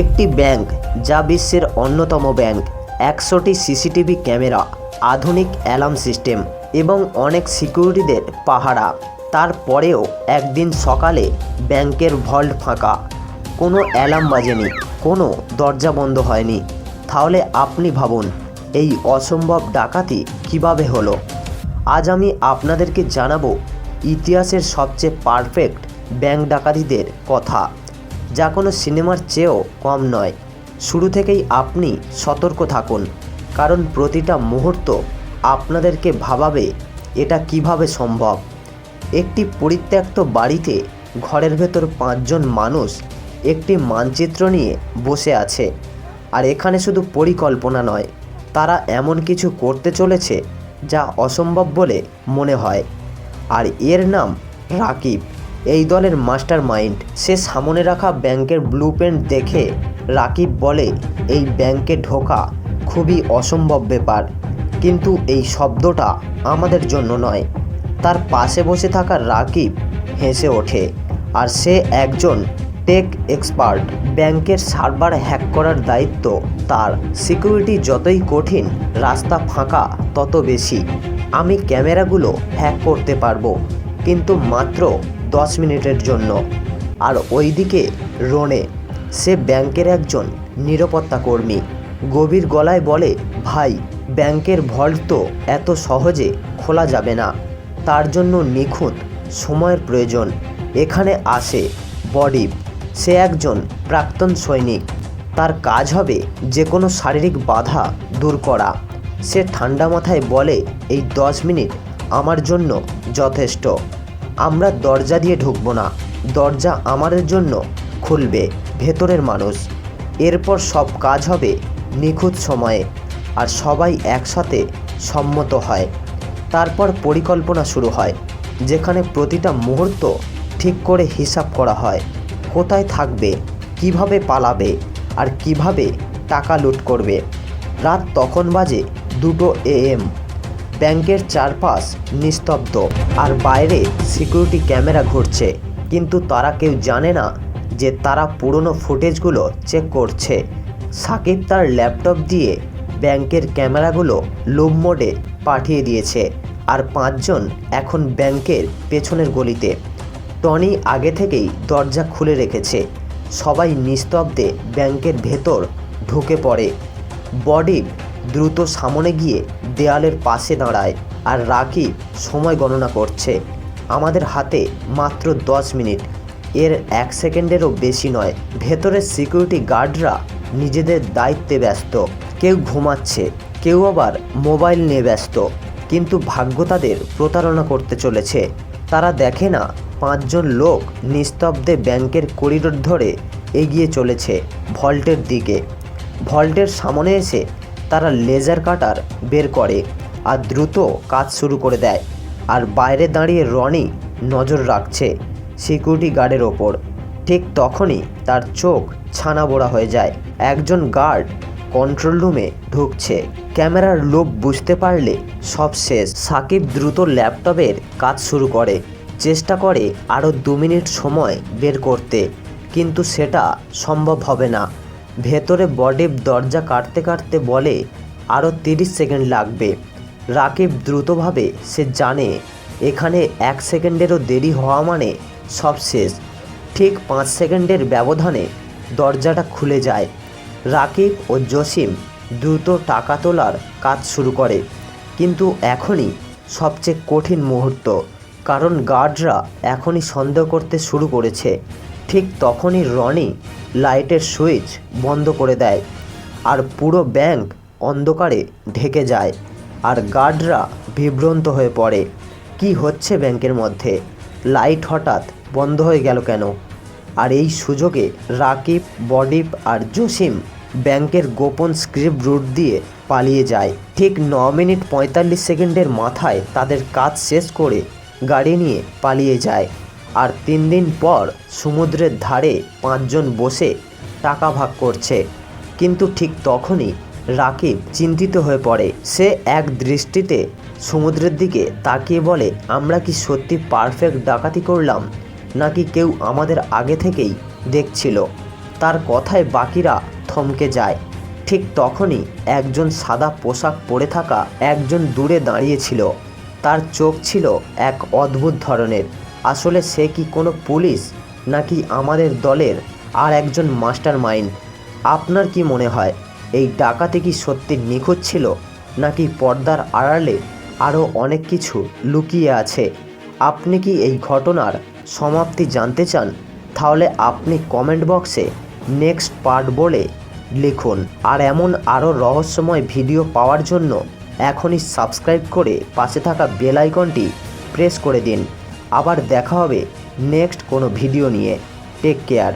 একটি ব্যাংক যা বিশ্বের অন্যতম ব্যাংক, একশোটি সিসিটিভি ক্যামেরা, আধুনিক অ্যালার্ম সিস্টেম এবং অনেক সিকিউরিটিদের পাহারা। তারপরেও একদিন সকালে ব্যাংকের ভল্ট ফাঁকা। কোনো অ্যালার্ম বাজেনি, কোনো দরজা বন্ধ হয়নি। তাহলে আপনি ভাবুন, এই অসম্ভব ডাকাতি কীভাবে হলো? আজ আমি আপনাদেরকে জানাব ইতিহাসের সবচেয়ে পারফেক্ট ব্যাংক ডাকাতিদের কথা। যা কোনো সিনেমার চেয়েও কম নয়। শুরু থেকেই আপনি সতর্ক থাকুন, কারণ প্রতিটা মুহূর্ত আপনাদেরকে ভাবাবে এটা কীভাবে সম্ভব। একটি পরিত্যক্ত বাড়িতে ঘরের ভেতর পাঁচজন মানুষ একটি মানচিত্র নিয়ে বসে আছে, আর এখানে শুধু পরিকল্পনা নয়, তারা এমন কিছু করতে চলেছে যা অসম্ভব বলে মনে হয়। আর এর নাম রাকিব। এই দলের মাস্টার মাইন্ড। সে সামনে রাখা ব্যাংকের ব্লু দেখে রাকিব বলে, এই ব্যাংকে ঢোকা খুবই অসম্ভব ব্যাপার। কিন্তু এই শব্দটা আমাদের জন্য নয়। তার পাশে বসে থাকা রাকিব হেসে ওঠে, আর সে একজন টেক এক্সপার্ট। ব্যাংকের সার্ভার হ্যাক করার দায়িত্ব তার। সিকিউরিটি যতই কঠিন, রাস্তা ফাঁকা তত বেশি। আমি ক্যামেরাগুলো হ্যাক করতে পারব, কিন্তু মাত্র দশ মিনিটের জন্য। আর ওইদিকে রনে, সে ব্যাংকের একজন নিরাপত্তা কর্মী। গভীর গলায় বলে, ভাই, ব্যাংকের ভল্ট তো এত সহজে খোলা যাবে না। তার জন্য নিখুঁত সময়ের প্রয়োজন। এখানে আসে বডি সে একজন প্রাক্তন সৈনিক। তার কাজ হবে যে কোনো শারীরিক বাধা দূর করা। সে ঠান্ডা মাথায় বলে, এই দশ মিনিট আমার জন্য যথেষ্ট। আমরা দরজা দিয়ে ঢুকবো না। দরজা আমাদের জন্য খুলবে, ভেতরের মানুষ। এরপর সব কাজ হবে নিখুঁত সময়ে আর সবাই একসাথে সম্মত হয়। তারপর পরিকল্পনা শুরু হয়, যেখানে প্রতিটা মুহূর্ত ঠিক করে হিসাব করা হয়, কোথায় থাকবে, কীভাবে পালাবে আর কীভাবে টাকা লুট করবে। রাত তখন বাজে দুটো এএম। ব্যাংকের চারপাশ নিস্তব্ধ আর বাইরে সিকিউরিটি ক্যামেরা ঘুরছে। কিন্তু তারা কেউ জানে না যে তারা পুরনো ফুটেজগুলো চেক করছে। সাকিব তার ল্যাপটপ দিয়ে ব্যাংকের ক্যামেরাগুলো লোভ মোডে পাঠিয়ে দিয়েছে আর পাঁচজন এখন ব্যাংকের পেছনের গলিতে। টনি আগে থেকেই দরজা খুলে রেখেছে। সবাই নিস্তব্ধে ব্যাংকের ভেতর ঢুকে পড়ে। বডি দ্রুত সামনে গিয়ে দেয়ালের পাশে দাঁড়ায় আর রাকিব সময় গণনা করছে। আমাদের হাতে মাত্র দশ মিনিট। এর এক সেকেন্ডেরও বেশি নয়। ভেতরের সিকিউরিটি গার্ডরা নিজেদের দায়িত্বে ব্যস্ত। কেউ ঘুমাচ্ছে, কেউ আবার মোবাইল নিয়ে ব্যস্ত। কিন্তু ভাগ্য তাদের প্রতারণা করতে চলেছে। তারা দেখে না পাঁচজন লোক নিস্তব্ধে ব্যাংকের করিডোর ধরে এগিয়ে চলেছে ভল্টের দিকে। ভল্টের সামনে এসে তারা লেজার কাটার বের করে আর দ্রুত কাজ শুরু করে দেয়। আর বাইরে দাঁড়িয়ে রনি নজর রাখছে সিকিউরিটি গার্ডের ওপর। ঠিক তখনই তার চোখ ছানা বোড়া হয়ে যায়। একজন গার্ড কন্ট্রোল রুমে ঢুকছে। ক্যামেরার লোভ বুঝতে পারলে সব শেষ। সাকিব দ্রুত ল্যাপটপের কাজ শুরু করে। চেষ্টা করে আরও দু মিনিট সময় বের করতে। কিন্তু সেটা সম্ভব হবে না। ভেতরে বডি দরজা কাটতে কাটতে বলে আরও তিরিশ সেকেন্ড লাগবে। রাকিব দ্রুতভাবে, সে জানে, এখানে এক সেকেন্ডেরও দেরি হওয়া মানে সব শেষ। ঠিক পাঁচ সেকেন্ডের ব্যবধানে দরজাটা খুলে যায়। রাকিব ও জসিম দ্রুত টাকা তোলার কাজ শুরু করে। কিন্তু এখনই সবচেয়ে কঠিন মুহূর্ত, কারণ গার্ডরা এখনই সন্দেহ করতে শুরু করেছে। ঠিক তখনই রনি লাইটের সুইচ বন্ধ করে দেয় আর পুরো ব্যাংক অন্ধকারে ঢেকে যায় আর গার্ডরা বিভ্রান্ত হয়ে পড়ে। কি হচ্ছে ব্যাংকের মধ্যে? লাইট হঠাৎ বন্ধ হয়ে গেল কেন? আর এই সুযোগে রাকিব, বডিপ আর জসিম ব্যাংকের গোপন স্ক্রিপ্ট রুট দিয়ে পালিয়ে যায়। ঠিক ন মিনিট পঁয়তাল্লিশ সেকেন্ডের মাথায় তাদের কাজ শেষ করে গাড়ি নিয়ে পালিয়ে যায়। আর তিন দিন পর সমুদ্রের ধারে পাঁচজন বসে টাকা ভাগ করছে। কিন্তু ঠিক তখনই রাকিব চিন্তিত হয়ে পড়ে। সে এক দৃষ্টিতে সমুদ্রের দিকে তাকিয়ে বলে, আমরা কি সত্যি পারফেক্ট ডাকাতি করলাম, নাকি কেউ আমাদের আগে থেকেই দেখছিল? তার কথায় বাকিরা থমকে যায়। ঠিক তখনই একজন সাদা পোশাক পরে থাকা একজন দূরে দাঁড়িয়েছিল তার চোখ ছিল এক অদ্ভুত ধরনের। আসলে সে কি কোনো পুলিশ নাকি আমাদের দলের আর একজন মাস্টার মাইন্ড আপনার কি মনে হয়, এই ডাকাতি কি সত্যি নিখুঁত ছিল নাকি পর্দার আড়ালে আরও অনেক কিছু লুকিয়ে আছে? আপনি কি এই ঘটনার সমাপ্তি জানতে চান? তাহলে আপনি কমেন্ট বক্সে নেক্সট পার্ট বলে লিখুন। আর এমন আরও রহস্যময় ভিডিও পাওয়ার জন্য এখনই সাবস্ক্রাইব করে পাশে থাকা বেল আইকনটি প্রেস করে দিন। আবার দেখা হবে নেক্সট কোনো ভিডিও নিয়ে। Take care